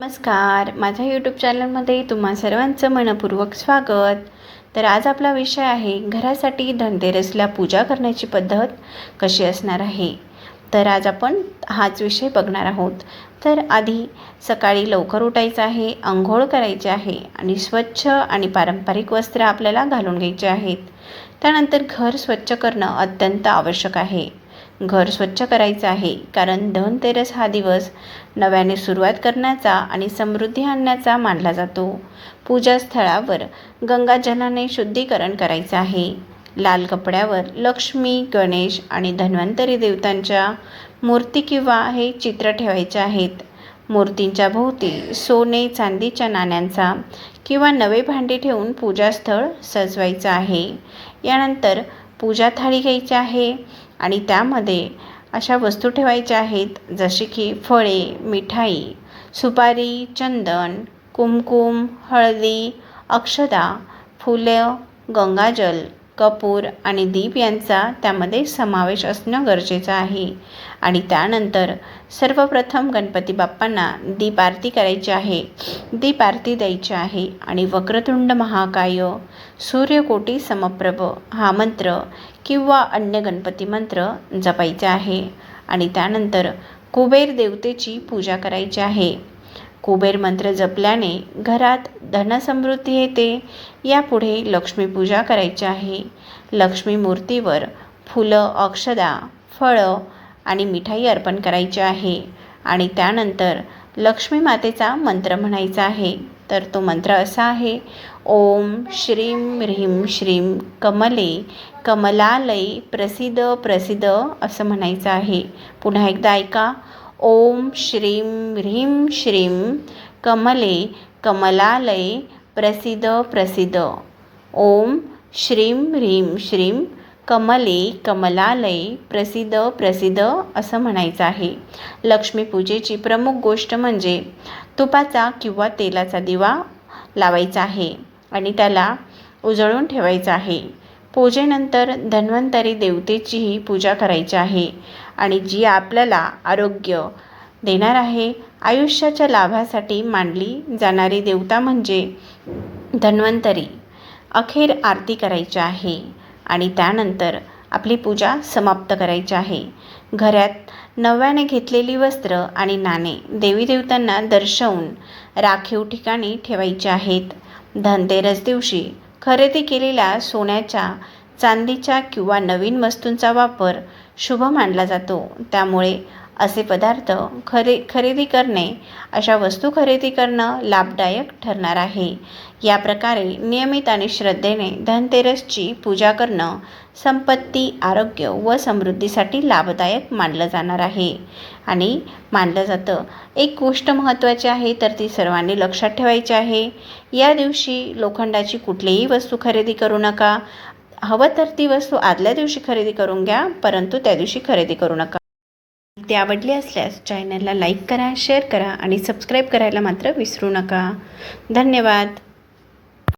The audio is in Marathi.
नमस्कार. माझ्या यूट्यूब चॅनलमध्ये तुम्हा सर्वांचं मनपूर्वक स्वागत. तर आज आपला विषय आहे घरासाठी धनतेरसला पूजा करण्याची पद्धत कशी असणार आहे? तर आज आपण हाच विषय बघणार आहोत. तर आधी सकाळी लवकर उठायचं आहे आंघोळ करायचे आहे आणि स्वच्छ आणि पारंपरिक वस्त्र आपल्याला घालून घ्यायचे आहेत. त्यानंतर घर स्वच्छ करणं अत्यंत आवश्यक आहे. घर स्वच्छ करायचं आहे. कारण धनतेरस हा दिवस नव्याने सुरुवात करण्याचा आणि समृद्धी आणण्याचा मानला जातो. पूजास्थळावर गंगाजलाने शुद्धीकरण करायचं आहे. लाल कपड्यावर लक्ष्मी गणेश आणि धन्वंतरी देवतांच्या मूर्ती किंवा हे चित्र ठेवायचे आहेत. मूर्तींच्या भोवती सोने चांदीच्या नाण्यांचा किंवा नवे भांडे ठेवून पूजास्थळ सजवायचं आहे. यानंतर पूजा थाळी घ्यायची आहे. आणि त्यामध्ये अशा वस्तू ठेवायच्या आहेत जसे की फळे मिठाई सुपारी चंदन कुमकुम हळदी अक्षदा फुलं गंगाजल कपूर आणि दीप यांचा त्यामध्ये समावेश असणं गरजेचं आहे. आणि त्यानंतर सर्वप्रथम गणपती बाप्पांना दीप आरती करायची आहे. दीप आरती द्यायची आहे आणि वक्रतुंड महाकाय सूर्यकोटी समप्रभ हा मंत्र किंवा अन्य गणपती मंत्र जपायचा आहे. आणि त्यानंतर कुबेर देवतेची पूजा करायची आहे. कुबेर मंत्र जपल्याने घरात धनसमृद्धी येते. यापुढे लक्ष्मीपूजा करायची आहे. लक्ष्मी मूर्तीवर फुलं अक्षदा फळं आणि मिठाई अर्पण करायची आहे. आणि त्यानंतर लक्ष्मी मातेचा मंत्र म्हणायचा आहे. तर तो मंत्र असा आहे ओम श्रीं ह्रीं श्रीं कमले कमलालय प्रसिद्ध प्रसिद्ध असं म्हणायचं आहे. पुन्हा एकदा ऐका. ओम श्रीं ह्रीं श्रीं कमले कमलालय प्रसिद्ध प्रसिद्ध. ओम श्रीं ह्रीं श्रीं कमले कमलालय प्रसिद्ध प्रसिद्ध असं म्हणायचं आहे. लक्ष्मीपूजेची प्रमुख गोष्ट म्हणजे तुपाचा किंवा तेलाचा दिवा लावायचा आहे आणि त्याला उजळून ठेवायचा आहे. पूजेनंतर धन्वंतरी देवतेचीही पूजा करायची आहे. आणि जी आपल्याला आरोग्य देणार आहे आयुष्याच्या लाभासाठी मानली जाणारी देवता म्हणजे धन्वंतरी. अखेर आरती करायची आहे आणि त्यानंतर आपली पूजा समाप्त करायची आहे. घरात नव्याने घेतलेली वस्त्र आणि नाणे देवी देवतांना दर्शवून राखीव ठिकाणी ठेवायचे आहेत. धनतेरस दिवशी खरेदी केलेल्या सोन्याच्या चांदीच्या किंवा नवीन वस्तूंचा वापर शुभ मानला जातो. त्यामुळे असे पदार्थ खरे खरेदी करणे अशा वस्तू खरेदी करणं लाभदायक ठरणार आहे. या प्रकारे नियमित आणि श्रद्धेने धनतेरसची पूजा करणं संपत्ती आरोग्य व समृद्धीसाठी लाभदायक मानलं जाणार आहे. आणि मानलं जातं एक गोष्ट महत्त्वाची आहे तर ती सर्वांनी लक्षात ठेवायची आहे. या दिवशी लोखंडाची कुठलीही वस्तू खरेदी करू नका. हवं तर ती वस्तू आदल्या दिवशी खरेदी करून घ्या परंतु त्या दिवशी खरेदी करू नका. ती आवडली असल्यास चॅनलला लाईक करा शेअर करा आणि सबस्क्राईब करायला मात्र विसरू नका. धन्यवाद.